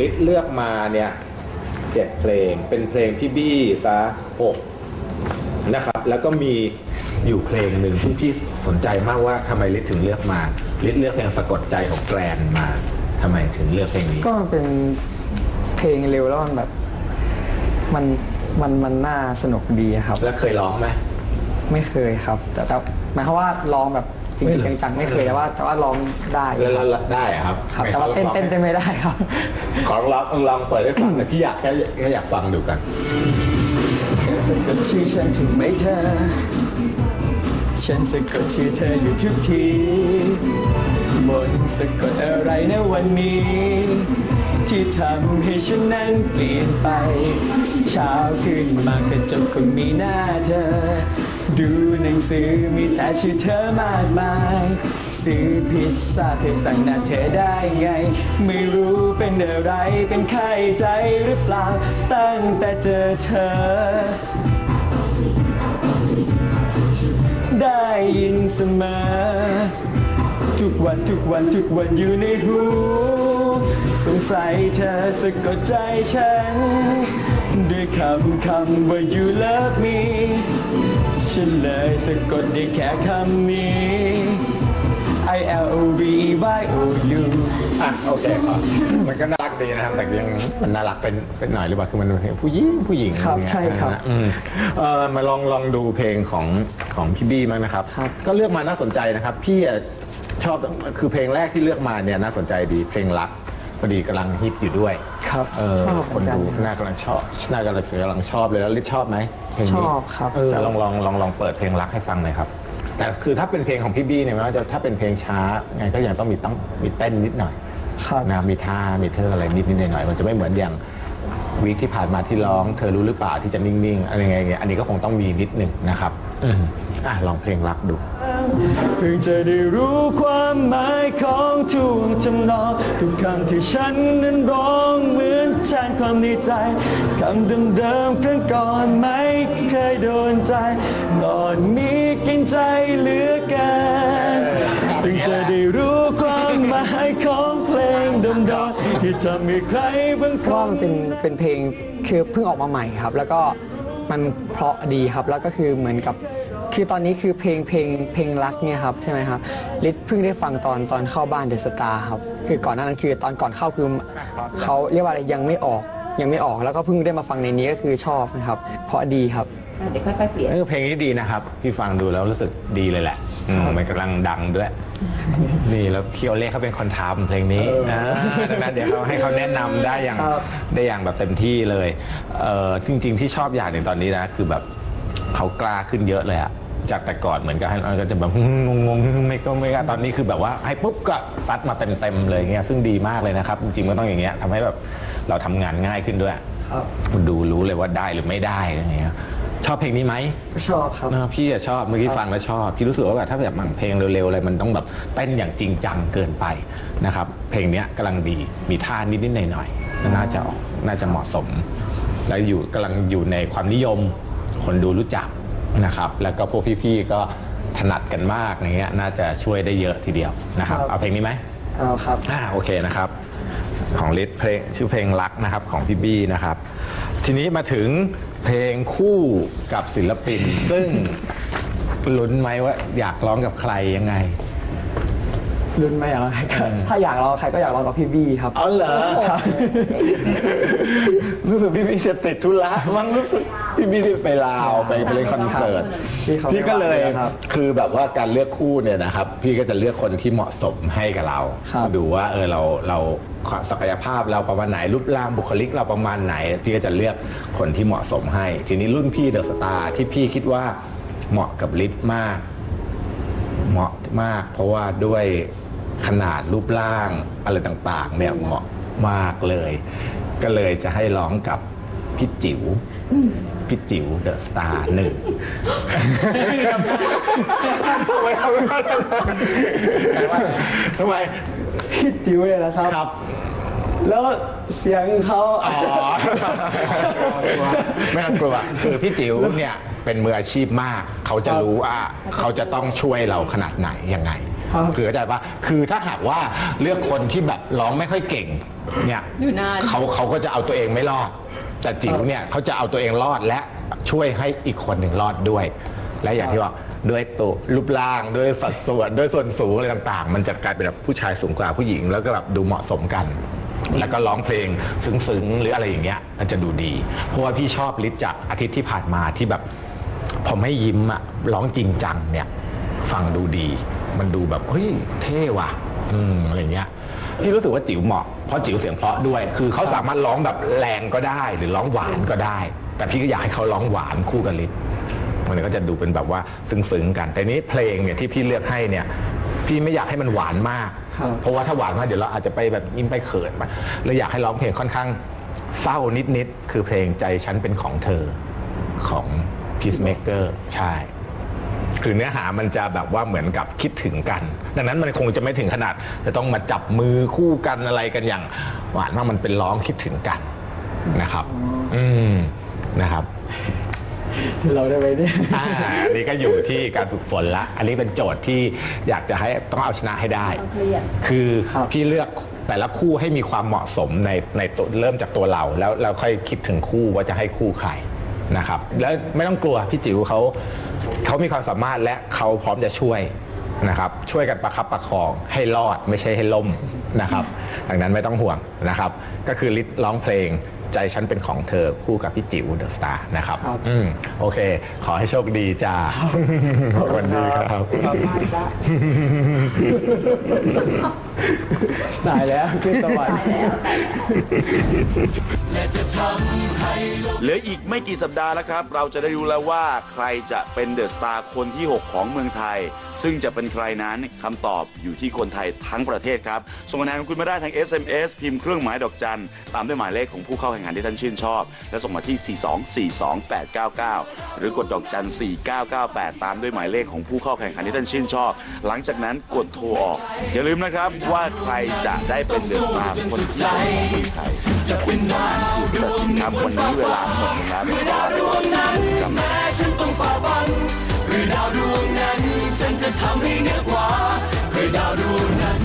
ลิศเลือกมาเนี่ยเจ็ดเพลง เป็นเพลงพี่บี้ซะหกนะครับ แล้วก็มีอยู่เพลงหนึ่งที่พี่สนใจมากว่าทำไมลิศถึงเลือกมาลิศเลือกเพลงสะกดใจของแกรนมาทำไมถึงเลือกเพลงนี้ ก็มันเป็นเพลงเร็วแล้วมันแบบมันมันมันน่าสนุกดีครับ แล้วเคยร้องไหมไม่เคยครับ แต่แต่หมายความว่าร้องแบบ จไม่ริงเหรอๆจังๆไม่เคยแต่ว่าแต่ว่าร้องได้แล้วแล้วแล้วได้อะครับครับ แต่ว่าเต้นเต้นเต้นไม่ได้ครับ ขอลองลองเปิดให้ฟังแต่พี่อยากแค่แค่อยากฟังดูกันสะกดชื่อฉันถูกไหมเธอ ฉันสะกดชื่อเธออยู่ทุกทีบนสะกดอะไรนะวันนี้ ที่ทำให้ฉันนั้นเปลี่ยนไป เช้าขึ้นมากระจกก็มีหน้าเธอ ดูหนังสือมีแต่ชื่อเธอมากมาย ซื้อพิซซ่าเธอสั่งหน้าเธอได้ไง ไม่รู้เป็นอะไรเป็นไข้ใจหรือเปล่า ตั้งแต่เจอเธอ ได้ยินเสมอ ทุกวันทุกวันทุกวันอยู่ในหู สงสัยเธอสะกดใจฉัน ด้วยคำคำว่า you love me ฉันเลยสะกดได้แค่คำนี้ I L O V E Y O U อะโอเคครับมันก็น่ารักดีนะครับ แต่ยังมันน่ารักเป็นเป็นหน่อยหรือเปล่าคือมันเป็นเพลงผู้หญิงผู้หญิงครับอย่างเงี้ยใช่ครับ นะอืมเออมาลองลองดูเพลงของของพี่บี้มั้างนะครับ ครับ ก็เลือกมาน่าสนใจนะครับ พี่อะชอบคือเพลงแรกที่เลือกมาเนี่ยน่าสนใจดีเพลงรักพอดีกำลังฮิตอยู่ด้วย ครับเออชอบคนเหมือนกันดูน่ากำลังชอบน่ากำลังกำลังชอบเลยแล้วลิศชอบไหมเพลงนี้ชอบครับ เออลองลองลองลองเปิดเพลงรักให้ฟังหน่อยครับ แต่คือถ้าเป็นเพลงของพี่บี้เนี่ยไม่ว่าจะถ้าเป็นเพลงช้าไงก็ยังต้องมีต้องมีเต้นนิดหน่อย ครับ นะมีท่ามีเธออะไรนิดนิดหน่อยหน่อยๆมันจะไม่เหมือนอย่าง วีคที่ผ่านมาที่ร้อง เธอรู้หรือเปล่าที่จะนิ่งๆอะไรไงเงี้ยอันนี้ก็คงต้องมีนิดหนึ่งนะครับอืมอะลองเพลงรักดูเพิ่งจะได้รู้ความหมายของทุกจำนองทุกคำที่ฉันนั้นร้องเหมือนแทนความในใจคำเดิมๆครั้งก่อนไม่เคยโดนใจก่อนนี้กินใจเหลือ มๆที่ทำให้ใครบางคนมันเป็นเป็นเพลงคือเพิ่งออกมาใหม่ครับ แล้วก็มันเพราะดีครับแล้วก็คือเหมือนกับคือตอนนี้คือเพลงเพลงเพลงรักเนี่ยครับใช่ไหมครับลิศเพิ่งได้ฟังตอนตอนเข้าบ้านเดอะสตาร์ครับคือก่อนหน้านั้นคือตอนก่อนเข้าคือเขาเรียกว่าอะไรยังไม่ออกยังไม่ออกแล้วก็เพิ่งได้มาฟังในนี้ก็คือชอบนะครับ เพราะดีครับ เดี๋ยวค่อยๆเปลี่ยน เออเพลงนี้ดีนะครับ พี่ฟังดูแล้วรู้สึกดีเลยแหละอืมมันกำลังดังด้วย นี่แล้วพี่โอเล่เขาเป็นคนทำเพลงนี้อ่าดังนั้นเดี๋ยวเขาให้เขาแนะนำได้อย่างครับ ได้อย่างแบบเต็มที่เลยเออจริง ๆ ที่ชอบอย่างหนึ่งตอนนี้นะ คือแบบเขากล้าขึ้นเยอะเลยอะจากแต่ก่อนเหมือนกับให้เราก็จะแบบงงงๆไม่ก็ไม่กล้าตอนนี้คือแบบว่าให้ปุ๊บก็ซัดมาเต็มๆเลยเงี้ยซึ่งดีมากเลยนะครับ จริงๆมันต้องอย่างเงี้ยทำให้แบบเราทำงานง่ายขึ้นด้วย ครับ ดูรู้เลยว่าได้หรือไม่ได้อะไรเงี้ย ชอบเพลงนี้ไหมชอบครับ นะพี่อะชอบเมื่อกี้ฟังแล้วชอบ พี่รู้สึกว่าแบบถ้าแบบมันเพลงเร็วๆอะไรมันต้องแบบเต้นอย่างจริงจังเกินไปนะครับเพลงเนี้ยกำลังดีมีท่านิดๆหน่อยๆน่าจะออกน่าจะเหมาะสม แล้วอยู่กำลังอยู่ในความนิยมคนดูรู้จักนะครับ แล้วก็พวกพี่ๆก็ถนัดกันมากอย่างเงี้ยน่าจะช่วยได้เยอะทีเดียวนะครับ ครับ เอาเพลงนี้ไหม เอาครับ อ่าโอเคนะครับ ของลิศเพลงชื่อเพลงรักนะครับของพี่บี้นะครับ ทีนี้มาถึง เพลงคู่กับศิลปิน ซึ่งลุ้นไหมว่าอยากร้องกับใครยังไง รุ่นไม่อยากร้องใครก็ถ้าอยากร้องใครก็อยากร้องกับพี่บี้ครับ อ๋อเหรอรู้สึกพี่บี้จะติดธุระมั้งรู้สึกพี่บี้ที่ไปลาวไปไปเล่นคอนเสิร์ตพี่เขาพี่ก็เลยไม่ว่างเลยครับคือแบบว่าการเลือกคู่เนี่ยนะครับ พี่ก็จะเลือกคนที่เหมาะสมให้กับเรา ครับ ดูว่าเออเราเราศักยภาพเราประมาณไหนรูปร่างบุคลิกเราประมาณไหน พี่ก็จะเลือกคนที่เหมาะสมให้ ทีนี้รุ่นพี่เดอะสตาร์ที่พี่คิดว่าเหมาะกับลิศมาก เหมาะมาก เพราะว่าด้วย ขนาดรูปร่างอะไรต่างๆเนี่ยเหมาะมากเลย ก็เลยจะให้ร้องกับพี่จิ๋วพี่จิ๋วเดอะสตาร์หนึ่งทำไมทำไมพี่จิ๋วเลยนะครับครับ แล้วเสียงเขาอ๋อไม่ต้องกลัวคือพี่จิ๋วเนี่ยเป็นมืออาชีพมาก เขาจะรู้ว่าเขาจะต้องช่วยเราขนาดไหนยังไง คือเข้าใจปะคือถ้าหากว่าเลือกคนที่แบบร้องไม่ค่อยเก่งเนี่ยอยู่นาน เขาเขาก็จะเอาตัวเองไม่รอด แต่จิ๋วเนี่ยเขาจะเอาตัวเองรอดและช่วยให้อีกคนหนึ่งรอดด้วย และอย่างที่บอกด้วยตัวรูปร่างด้วยสัดส่วนด้วยส่วนสูงอะไรต่างๆ มันจะกลายเป็นแบบผู้ชายสูงกว่าผู้หญิง แล้วก็แบบดูเหมาะสมกัน แล้วก็ร้องเพลงซึ้งๆหรืออะไรอย่างเงี้ยมันจะดูดี เพราะว่าพี่ชอบลิศจากอาทิตย์ที่ผ่านมาที่แบบผมให้ยิ้มอะร้องจริงจังเนี่ยฟังดูดี มันดูแบบเฮ้ยเท่ว่ะอืมอะไรเงี้ยพี่รู้สึกว่าจิ๋วเหมาะเพราะจิ๋วเสียงเพราะด้วย คือเขาสามารถร้องแบบแรงก็ได้ หรือร้องหวานก็ได้ แต่พี่ก็อยากให้เขาร้องหวานคู่กับลิศมันก็จะดูเป็นแบบว่าซึ้งๆกันแต่นี้เพลงเนี่ยที่พี่เลือกให้เนี่ยพี่ไม่อยากให้มันหวานมากครับเพราะว่าถ้าหวานมากเดี๋ยวเราอาจจะไปแบบยิ้มไปเขินไปเลยอยากให้ร้องเพลงค่อนข้างเศร้านิดๆคือเพลงใจฉันเป็นของเธอของ Peacemaker ใช่ คือเนื้อหามันจะแบบว่าเหมือนกับคิดถึงกัน ดังนั้นมันคงจะไม่ถึงขนาด จะต้องมาจับมือคู่กันอะไรกันอย่าง หวานมากมันเป็นร้องคิดถึงกันนะครับ อืมนะครับจะเราได้ไหมเนี่ยอ่าอันนี้ก็อยู่ที่การฝึกฝนละ อันนี้เป็นโจทย์ที่อยากจะให้ต้องเอาชนะให้ได้ ต้องเครียด คือครับพี่เลือกแต่ละคู่ให้มีความเหมาะสมในในตัวเริ่มจากตัวเรา แล้วเราค่อยคิดถึงคู่ว่าจะให้คู่ใครนะครับ แล้วไม่ต้องกลัวพี่จิ๋วเขา เขามีความสามารถและเขาพร้อมจะช่วยนะครับ ช่วยกันประคับประคองให้รอดไม่ใช่ให้ล่มนะครับดังนั้นไม่ต้องห่วงนะครับ ก็คือลิศร้องเพลงใจฉันเป็นของเธอคู่กับพี่จิ๋วเดอะสตาร์นะครับครับ อืมโอเค ขอให้โชคดีจ้าสวัสดีครับ ตายแล้วขึ้นสวรรค์ เหลืออีกไม่กี่สัปดาห์แล้วครับ เราจะได้รู้แล้วว่าใครจะเป็นเดอะสตาร์คนที่ 6 ของเมืองไทย ซึ่งจะเป็นใครนั้นคำตอบอยู่ที่คนไทยทั้งประเทศครับ ส่งคะแนนของคุณมาได้ทาง SMS พิมพ์เครื่องหมายดอกจัน ตามด้วยหมายเลขของผู้เข้าแข่งขันที่ท่านชื่นชอบ และส่งมาที่ 4242899 หรือกดดอกจัน 4998 ตามด้วยหมายเลขของผู้เข้าแข่งขันที่ท่านชื่นชอบ หลังจากนั้นกดโทรออก อย่าลืมนะครับว่าใครจะได้เป็นเดอะสตาร์คนที่หกของเมืองไทยจะเป็นคนนั้นคือผู้ตัดสินครับวันนี้เวลาล้างหมดนะหรือดาวดวงนั้นแม้ฉันต้องฝ่าฟันเพื่อดาวดวงนั้น ฉันจะทำให้เหนือกว่าเพื่อดาวดวงนั้น